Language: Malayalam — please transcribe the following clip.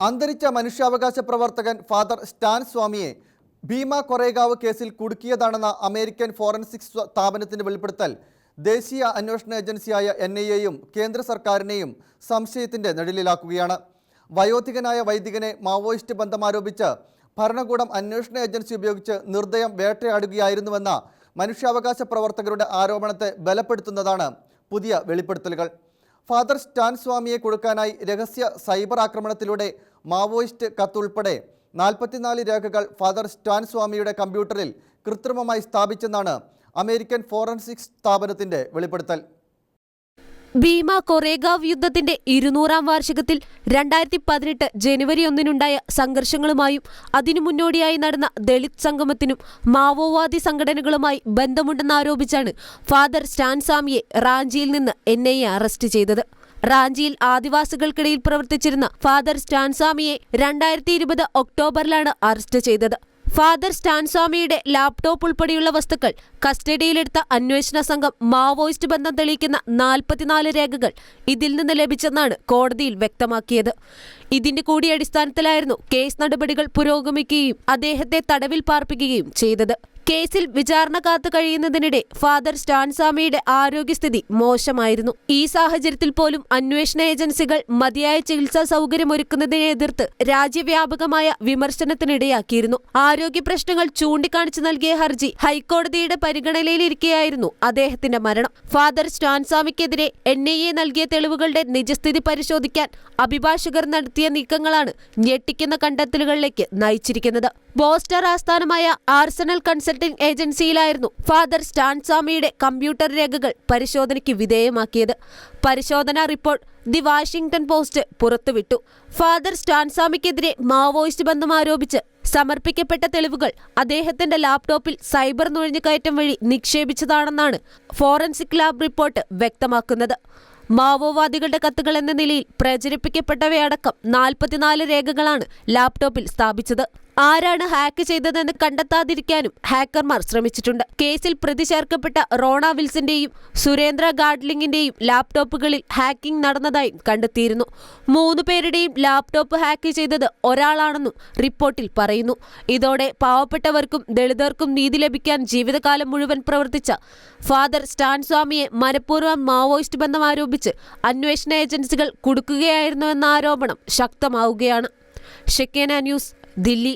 അന്തരിച്ച മനുഷ്യാവകാശ പ്രവർത്തകൻ ഫാദർ സ്റ്റാൻ സ്വാമിയെ ഭീമ കൊറേഗാവ് കേസിൽ കുടുക്കിയതാണെന്ന അമേരിക്കൻ ഫോറൻസിക് സ്ഥാപനത്തിന്റെ വെളിപ്പെടുത്തൽ ദേശീയ അന്വേഷണ ഏജൻസിയായ എൻ ഐ എയും കേന്ദ്ര സർക്കാരിനെയും സംശയത്തിന്റെ നിഴലിലാക്കുകയാണ് വയോധികനായ വൈദികനെ മാവോയിസ്റ്റ് ബന്ധം ബന്ധമാരോപിച്ച് ഭരണകൂടം അന്വേഷണ ഏജൻസി ഉപയോഗിച്ച് നിർദ്ദയം വേട്ടയാടുകയായിരുന്നുവെന്ന മനുഷ്യാവകാശ പ്രവർത്തകരുടെ ആരോപണത്തെ ബലപ്പെടുത്തുന്നതാണ് പുതിയ വെളിപ്പെടുത്തലുകൾ. ഫാദർ സ്റ്റാൻ സ്വാമിയെ കൊടുക്കാനായി രഹസ്യ സൈബർ ആക്രമണത്തിലൂടെ മാവോയിസ്റ്റ് കത്തുൾപ്പെടെ നാൽപ്പത്തിനാല് രേഖകൾ ഫാദർ സ്റ്റാൻ സ്വാമിയുടെ കമ്പ്യൂട്ടറിൽ കൃത്രിമമായി സ്ഥാപിച്ചെന്നാണ് അമേരിക്കൻ ഫോറൻസിക് സ്ഥാപനത്തിന്റെ വെളിപ്പെടുത്തൽ. ഭീമ കൊറേഗാവ് യുദ്ധത്തിന്റെ ഇരുന്നൂറാം വാർഷികത്തിൽ രണ്ടായിരത്തി പതിനെട്ട് ജനുവരി ഒന്നിനുണ്ടായ സംഘർഷങ്ങളുമായും അതിനു മുന്നോടിയായി നടന്ന ദളിത് സംഗമത്തിനും മാവോവാദി സംഘടനകളുമായി ബന്ധമുണ്ടെന്നാരോപിച്ചാണ് ഫാദർ സ്റ്റാൻ സ്വാമിയെ റാഞ്ചിയിൽ നിന്ന് എൻ അറസ്റ്റ് ചെയ്തത്. റാഞ്ചിയിൽ ആദിവാസികൾക്കിടയിൽ പ്രവർത്തിച്ചിരുന്ന ഫാദർ സ്റ്റാൻസ്വാമിയെ രണ്ടായിരത്തി ഇരുപത് ഒക്ടോബറിലാണ് അറസ്റ്റ് ചെയ്തത്. ഫാദർ സ്റ്റാൻസ്വാമിയുടെ ലാപ്ടോപ്പ് ഉൾപ്പെടെയുള്ള വസ്തുക്കൾ കസ്റ്റഡിയിലെടുത്ത അന്വേഷണ സംഘം മാവോയിസ്റ്റ് ബന്ധം തെളിയിക്കുന്ന നാൽപ്പത്തിനാല് രേഖകൾ ഇതിൽ നിന്ന് ലഭിച്ചെന്നാണ് കോടതിയിൽ വ്യക്തമാക്കിയത്. ഇതിന്റെ കൂടി അടിസ്ഥാനത്തിലായിരുന്നു കേസ് നടപടികൾ പുരോഗമിക്കുകയും അദ്ദേഹത്തെ തടവിൽ പാർപ്പിക്കുകയും ചെയ്തത്. കേസിൽ വിചാരണ കാത്തു കഴിയുന്നതിനിടെ ഫാദർ സ്റ്റാൻസാമിയുടെ ആരോഗ്യസ്ഥിതി മോശമായിരുന്നു. ഈ സാഹചര്യത്തിൽ പോലും അന്വേഷണ ഏജൻസികൾ മതിയായ ചികിത്സാ സൗകര്യമൊരുക്കുന്നതിനെ എതിർത്ത് രാജ്യവ്യാപകമായ വിമർശനത്തിനിടയാക്കിയിരുന്നു. ആരോഗ്യ പ്രശ്നങ്ങൾ ചൂണ്ടിക്കാണിച്ചു നൽകിയ ഹർജി ഹൈക്കോടതിയുടെ പരിഗണനയിലിരിക്കെയായിരുന്നു അദ്ദേഹത്തിന്റെ മരണം. ഫാദർ സ്റ്റാൻസാമിക്കെതിരെ എൻ ഐ എ നൽകിയ തെളിവുകളുടെ നിജസ്ഥിതി പരിശോധിക്കാൻ അഭിഭാഷകർ നടത്തിയ നീക്കങ്ങളാണ് ഞെട്ടിക്കുന്ന കണ്ടെത്തലുകളിലേക്ക് നയിച്ചിരിക്കുന്നത്. ബോസ്റ്റർ ആസ്ഥാനമായ ആർസണൽ കൺസൾട്ടിംഗ് ഏജൻസിയിലായിരുന്നു ഫാദർ സ്റ്റാൻസാമിയുടെ കമ്പ്യൂട്ടർ രേഖകൾ പരിശോധനയ്ക്ക് വിധേയമാക്കിയത്. പരിശോധനാ റിപ്പോർട്ട് ദി വാഷിംഗ്ടൺ പോസ്റ്റ് പുറത്തുവിട്ടു. ഫാദർ സ്റ്റാൻസാമിക്കെതിരെ മാവോയിസ്റ്റ് ബന്ധം ആരോപിച്ച് സമർപ്പിക്കപ്പെട്ട തെളിവുകൾ അദ്ദേഹത്തിന്റെ ലാപ്ടോപ്പിൽ സൈബർ നുഴഞ്ഞുകയറ്റം വഴി നിക്ഷേപിച്ചതാണെന്നാണ് ഫോറൻസിക് ലാബ് റിപ്പോർട്ട് വ്യക്തമാക്കുന്നത്. മാവോവാദികളുടെ കത്തുകൾ എന്ന നിലയിൽ പ്രചരിപ്പിക്കപ്പെട്ടവയടക്കം നാൽപ്പത്തിനാല് രേഖകളാണ് ലാപ്ടോപ്പിൽ സ്ഥാപിച്ചത്. ആരാണ് ഹാക്ക് ചെയ്തതെന്ന് കണ്ടെത്താതിരിക്കാനും ഹാക്കർമാർ ശ്രമിച്ചിട്ടുണ്ട്. കേസിൽ പ്രതി ചേർക്കപ്പെട്ട റോണ വിൽസന്റെയും സുരേന്ദ്ര ഗാഡ്ലിംഗിന്റെയും ലാപ്ടോപ്പുകളിൽ ഹാക്കിംഗ് നടന്നതായും കണ്ടെത്തിയിരുന്നു. മൂന്ന് പേരുടെയും ലാപ്ടോപ്പ് ഹാക്ക് ചെയ്തത് ഒരാളാണെന്നും റിപ്പോർട്ടിൽ പറയുന്നു. ഇതോടെ പാവപ്പെട്ടവർക്കും ദളിതർക്കും നീതി ലഭിക്കാൻ ജീവിതകാലം മുഴുവൻ പ്രവർത്തിച്ച ഫാദർ സ്റ്റാൻസ്വാമിയെ മനഃപൂർവം മാവോയിസ്റ്റ് ബന്ധം ആരോപിച്ച് അന്വേഷണ ഏജൻസികൾ കുടുക്കുകയായിരുന്നുവെന്ന ആരോപണം ശക്തമാവുകയാണ്. ഷെക്കേന ന്യൂസ് ദില്ലി.